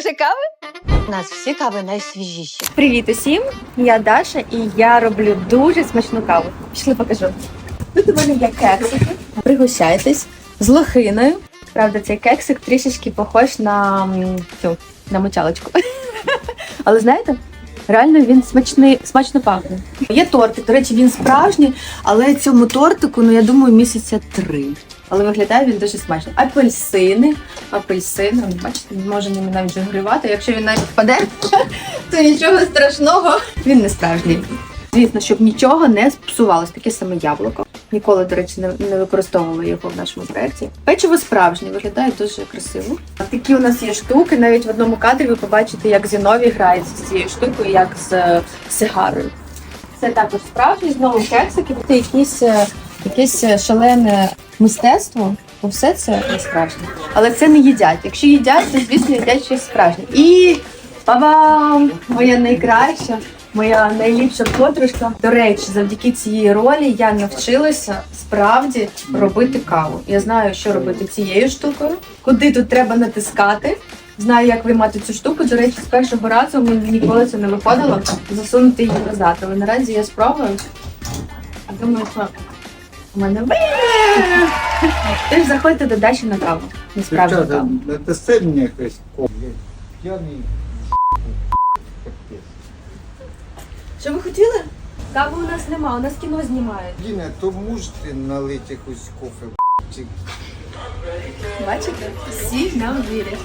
Може, кави? У нас всі кави найсвіжіші. Привіт усім! Я Даша і я роблю дуже смачну каву. Пішли покажу. Тут у мене є кексики. Пригощайтесь з лохиною. Правда, цей кексик трішечки похож на цю на мочалочку. Але знаєте, реально він смачний, смачно пахне. Є тортик, до речі, він справжній, але цьому тортику, ну я думаю, місяця три. Але виглядає він дуже смачно. Апельсини, апельсини, бачите, може ними навіть жонглювати. Якщо він навіть впаде, то нічого страшного. Він не справжній. Звісно, щоб нічого не псувалось, таке саме яблуко. Ніколи, до речі, не, використовувала його в нашому проєкті. Печиво справжнє, виглядає дуже красиво. Такі у нас є штуки. Навіть в одному кадрі ви побачите, як Зіновій грає з цією штукою, як з сигарою. Це також справжній, знову кексики. Це якісь, е, якесь е, шалене мистецтво, бо все це не справжнє. Але це не їдять. Якщо їдять, то звісно їдять щось справжнє. І па-бам! Моя найкраща, моя найліпша подружка. До речі, завдяки цій ролі я навчилася справді робити каву. Я знаю, що робити цією штукою, куди тут треба натискати. Знаю, як виймати цю штуку. До речі, з першого разу мені ніколи це не виходило засунути її назад. Але наразі я спробую. Думаю, що у мене вийде. Тож заходьте до Даші на каву. На справжню каву. не дасте мені якось п'яний. Що ви хотіли? Кави у нас нема, у нас кіно знімають. Ліна, то можете налити якусь кофе? Чи Бачите? Всі нам вірять.